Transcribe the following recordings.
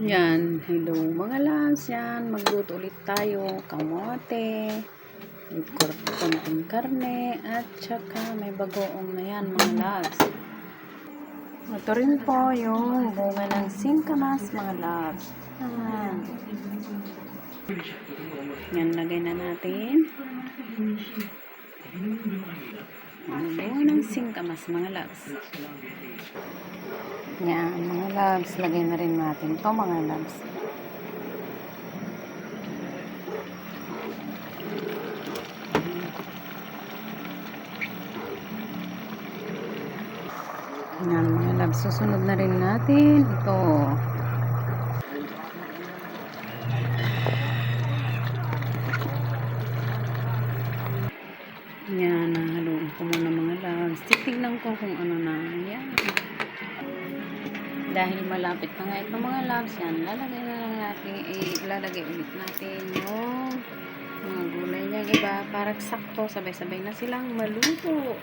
Yan, hello mga loves, yan, magluto ulit tayo, kamote, konting karne, at saka may bagoong na yan mga loves. Ito rin po yung bunga ng singkamas mga loves. Yan. Yan, lagay na natin. Ang ng singkamas mga loves. Yan, mga loves. Lagay na rin natin to mga loves. Yan, mga loves. Susunod na rin natin ito. Yan, ko muna mga loves. Titignan ko kung ano na. Yan. Dahil malapit na nga ito mga loves, yan, lalagay na lang natin, eh, ilalagay ulit natin yung mga gulay niya iba para sakto, sabay-sabay na silang maluto.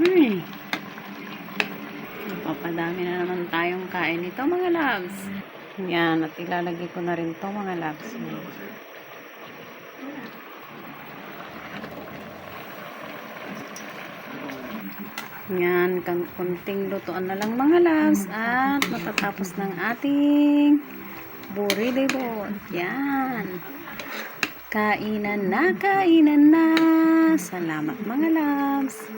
Ay. Papadami na naman tayong kain nito mga loves. Yan, at ilalagay ko na rin to mga loves. Yan, kunting lutuan na lang mga loves at matatapos ng ating burilibot. Yan. Kainan na, kainan na. Salamat mga loves.